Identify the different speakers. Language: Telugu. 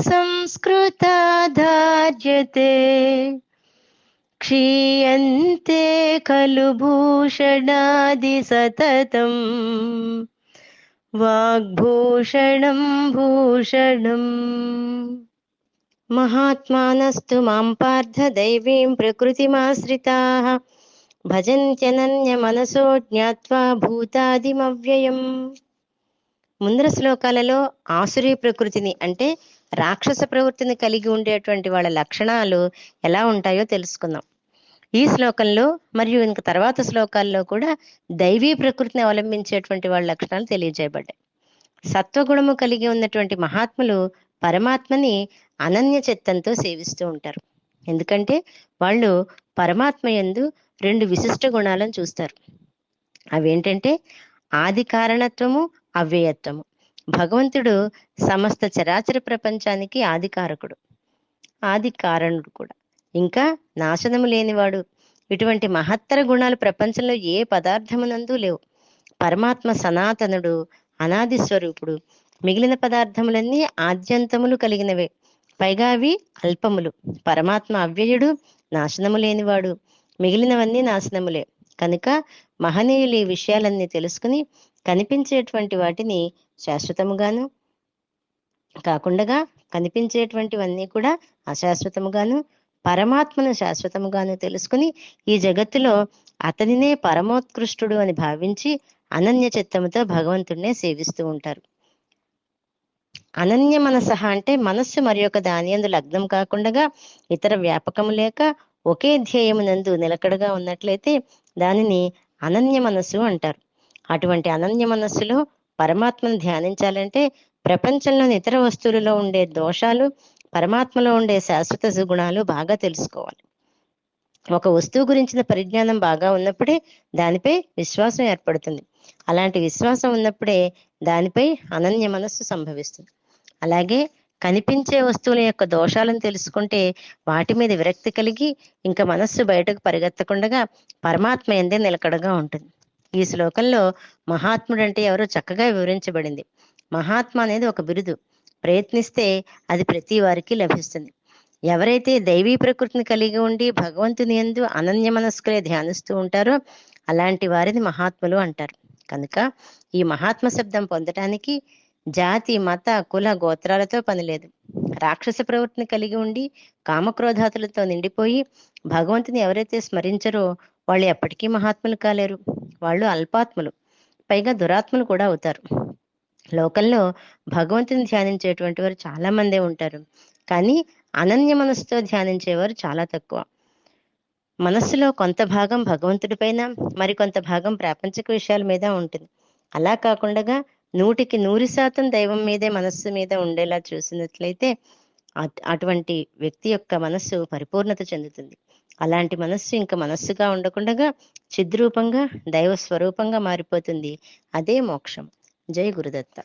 Speaker 1: संस्कृता धार्यते क्षीयन्ते खलु भूषणादिसततम् वाग्भूषणं भूषणम् महात्मानस्तु मां पार्थदैवीं प्रकृतिमाश्रिताः भजन्त्यनन्यमनसो ज्ञात्वा भूतादिमव्ययम् ముందర శ్లోకాలలో ఆసురీ ప్రకృతిని అంటే రాక్షస ప్రవృత్తిని కలిగి ఉండేటువంటి వాళ్ళ లక్షణాలు ఎలా ఉంటాయో తెలుసుకుందాం. ఈ శ్లోకంలో మరియు ఇంక తర్వాత శ్లోకాల్లో కూడా దైవీ ప్రకృతిని అవలంబించేటువంటి వాళ్ళ లక్షణాలు తెలియజేయబడ్డాయి. సత్వగుణము కలిగి ఉన్నటువంటి మహాత్ములు పరమాత్మని అనన్య చిత్తంతో సేవిస్తూ ఉంటారు. ఎందుకంటే వాళ్ళు పరమాత్మ యందు రెండు విశిష్ట గుణాలను చూస్తారు. అవేంటంటే ఆది కారణత్వము అవ్యయత్వము. భగవంతుడు సమస్త చరాచర ప్రపంచానికి ఆదికారకుడు. ఆది కారణుడు కూడా. ఇంకా నాశనము లేనివాడు. ఇటువంటి మహత్తర గుణాలు ప్రపంచంలో ఏ పదార్థమునందు లేవు. పరమాత్మ సనాతనుడు అనాది స్వరూపుడు. మిగిలిన పదార్థములన్నీ ఆద్యంతములు కలిగినవే. పైగా అవి అల్పములు. పరమాత్మ అవ్యయుడు నాశనము లేనివాడు. మిగిలినవన్నీ నాశనములే. కనుక మహనీయులు ఈ విషయాలన్నీ తెలుసుకుని కనిపించేటువంటి వాటిని శాశ్వతముగాను కాకుండా కనిపించేటువంటివన్నీ కూడా అశాశ్వతముగాను పరమాత్మను శాశ్వతముగాను తెలుసుకుని ఈ జగత్తులో అతనినే పరమోత్కృష్టుడు అని భావించి అనన్య చిత్తముతో భగవంతుడినే సేవిస్తూ ఉంటారు. అనన్య మనసహ అంటే మనస్సు మరి ఒక దాని అందు లగ్నం కాకుండా ఇతర వ్యాపకము లేక ఒకే ధ్యేయమునందు నిలకడగా ఉన్నట్లయితే దానిని అనన్య మనస్సు అంటారు. అటువంటి అనన్య మనస్సులో పరమాత్మను ధ్యానించాలంటే ప్రపంచంలోని ఇతర వస్తువులలో ఉండే దోషాలు పరమాత్మలో ఉండే శాశ్వత గుణాలు బాగా తెలుసుకోవాలి. ఒక వస్తువు గురించిన పరిజ్ఞానం బాగా ఉన్నప్పుడే దానిపై విశ్వాసం ఏర్పడుతుంది. అలాంటి విశ్వాసం ఉన్నప్పుడే దానిపై అనన్య మనస్సు సంభవిస్తుంది. అలాగే కనిపించే వస్తువుల యొక్క దోషాలను తెలుసుకుంటే వాటి మీద విరక్తి కలిగి ఇంకా మనస్సు బయటకు పరిగెత్తకుండా పరమాత్మ ఎందే నిలకడగా ఉంటుంది. ఈ శ్లోకంలో మహాత్ముడు అంటే ఎవరో చక్కగా వివరించబడింది. మహాత్మ అనేది ఒక బిరుదు. ప్రయత్నిస్తే అది ప్రతి వారికి లభిస్తుంది. ఎవరైతే దైవీ ప్రకృతిని కలిగి ఉండి భగవంతుని ఎందు అనన్య మనస్కులే ధ్యానిస్తూ ఉంటారో అలాంటి వారిని మహాత్ములు అంటారు. కనుక ఈ మహాత్మ శబ్దం పొందటానికి జాతి మత కుల గోత్రాలతో పనిలేదు రాక్షస ప్రవృత్తిని కలిగి ఉండి కామక్రోధాతులతో నిండిపోయి భగవంతుని ఎవరైతే స్మరించరో వాళ్ళు ఎప్పటికీ మహాత్ములు కాలేరు. వాళ్ళు అల్పాత్ములు పైగా దురాత్మలు కూడా అవుతారు. లోకంలో భగవంతుని ధ్యానించేటువంటి వారు చాలా మందే ఉంటారు. కానీ అనన్య మనసుతో ధ్యానించేవారు చాలా తక్కువ. మనస్సులో కొంత భాగం భగవంతుడి పైన మరి కొంత భాగం ప్రాపంచిక విషయాల మీద ఉంటుంది. అలా కాకుండా నూటికి నూరు శాతం దైవం మీదే మనస్సు మీద ఉండేలా చూసినట్లయితే అటువంటి వ్యక్తి యొక్క మనస్సు పరిపూర్ణత చెందుతుంది. అలాంటి మనస్సు ఇంకా మనస్సుగా ఉండకుండా చిద్రూపంగా దైవ స్వరూపంగా మారిపోతుంది. అదే మోక్షం. జై గురుదత్త.